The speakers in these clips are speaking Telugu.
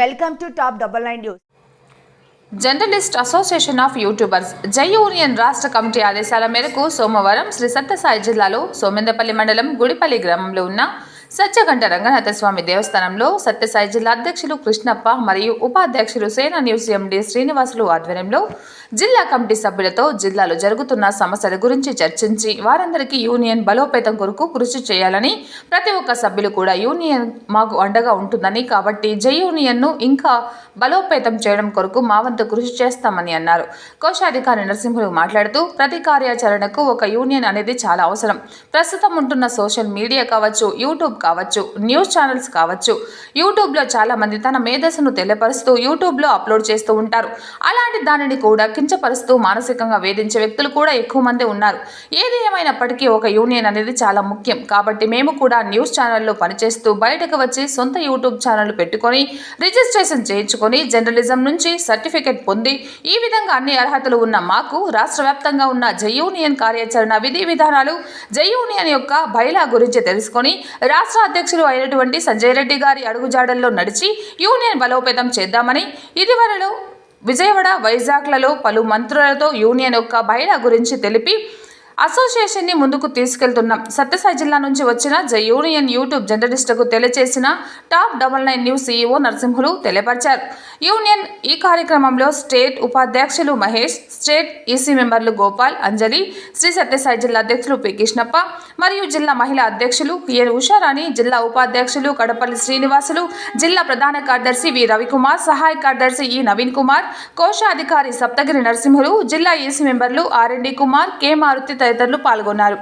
Welcome to top double nine news. Journalist association of YouTubers జై యూనియన్ రాష్ట్ర కమిటీ ఆదేశాల మేరకు సోమవారం శ్రీ సత్యసాయి జిల్లాలో సోమెందపల్లి మండలం గుడిపల్లి గ్రామంలో ఉన్న సత్యగంట రంగనాథ స్వామి దేవస్థానంలో సత్యసాయి జిల్లా అధ్యక్షులు కృష్ణప్ప మరియు ఉపాధ్యక్షులు సేన న్యూస్ ఎండి శ్రీనివాసులు ఆధ్వర్యంలో జిల్లా కమిటీ సభ్యులతో జిల్లాలో జరుగుతున్న సమస్యల గురించి చర్చించి వారందరికీ యూనియన్ బలోపేతం కొరకు కృషి చేయాలని ప్రతి ఒక్క సభ్యులు కూడా యూనియన్ మాకు అండగా ఉంటుందని కాబట్టి జై యూనియన్ను ఇంకా బలోపేతం చేయడం కొరకు మా వంతు కృషి చేస్తామని అన్నారు. కోశాధికారి నరసింహులు మాట్లాడుతూ ప్రతి కార్యాచరణకు ఒక యూనియన్ అనేది చాలా అవసరం. ప్రస్తుతం ఉంటున్న సోషల్ మీడియా కావచ్చు యూట్యూబ్ కావచ్చు న్యూస్ ఛానల్స్ కావచ్చు. యూట్యూబ్లో చాలామంది తన మేధస్సును తెలియపరుస్తూ యూట్యూబ్లో అప్లోడ్ చేస్తూ ఉంటారు. అలాంటి దానిని కూడా కించపరుస్తూ మానసికంగా వేధించే వ్యక్తులు కూడా ఎక్కువ మంది ఉన్నారు. ఏది ఏమైనప్పటికీ ఒక యూనియన్ అనేది చాలా ముఖ్యం. కాబట్టి మేము కూడా న్యూస్ ఛానల్లో పనిచేస్తూ బయటకు వచ్చి సొంత యూట్యూబ్ ఛానల్ పెట్టుకొని రిజిస్ట్రేషన్ చేయించుకొని జర్నలిజం నుంచి సర్టిఫికెట్ పొంది ఈ విధంగా అన్ని అర్హతలు ఉన్న మాకు రాష్ట్ర వ్యాప్తంగా ఉన్న జై యూనియన్ కార్యాచరణ విధి విధానాలు జై యూనియన్ యొక్క బైలా గురించి తెలుసుకొని రాష్ట్ర అధ్యక్షులు అయినటువంటి సంజయ్ రెడ్డి గారి అడుగుజాడల్లో నడిచి యూనియన్ బలోపేతం చేద్దామని ఇదివరలో విజయవాడ వైజాగ్లలో పలు మంత్రులతో యూనియన్ యొక్క బయట గురించి తెలిపి అసోసియేషన్ని ముందుకు తీసుకెళ్తున్నాం. సత్యసాయి జిల్లా నుంచి వచ్చిన జై యూనియన్ యూట్యూబ్ జర్నలిస్టుకు తెలియచేసిన top double nine news CEO Narasimhulu తెలియపరిచారు. Union ఈ కార్యక్రమంలో స్టేట్ ఉపాధ్యక్షులు మహేష్ స్టేట్ ఈసీ మెంబర్లు గోపాల్ అంజలి శ్రీ సత్యసాయి జిల్లా అధ్యక్షులు పి. కృష్ణప్ప మరియు జిల్లా మహిళా అధ్యక్షులు ఏ ఉషారాణి జిల్లా ఉపాధ్యక్షులు కడపల్లి శ్రీనివాసులు జిల్లా ప్రధాన కార్యదర్శి వి. రవికుమార్ సహాయ కార్యదర్శి ఈ. నవీన్ కుమార్ కోశాధికారి సప్తగిరి నరసింహులు జిల్లా ఈసీ మెంబర్లు ఆర్ఎండి కుమార్ కె. మారుతి తదితరులు పాల్గొన్నారు.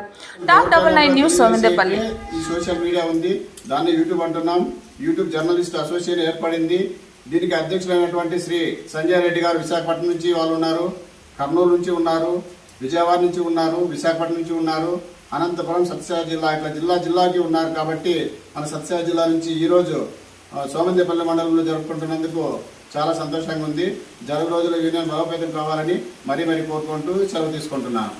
Top double nine news Somandepalli ఈ సోషల్ మీడియా ఉంది. దాన్ని యూట్యూబ్ అంటున్నాం. యూట్యూబ్ జర్నలిస్ట్ అసోసియేషన్ ఏర్పడింది. దీనికి అధ్యక్షులైనటువంటి శ్రీ సంజయ్ రెడ్డి గారు విశాఖపట్నం నుంచి వాళ్ళు ఉన్నారు. కర్నూలు నుంచి ఉన్నారు. విజయవాడ నుంచి ఉన్నారు. విశాఖపట్నం నుంచి ఉన్నారు. అనంతపురం సత్యసాయి జిల్లా ఇట్లా జిల్లా జిల్లాకి ఉన్నారు కాబట్టి మన సత్యసాయి జిల్లా నుంచి ఈరోజు సోమందేపల్లి మండలంలో జరుపుకుంటున్నందుకు చాలా సంతోషంగా ఉంది. జరుగు రోజుల యూనియన్ బలోపేతం కావాలని మరీ మరీ కోరుకుంటూ సెలవు తీసుకుంటున్నాను.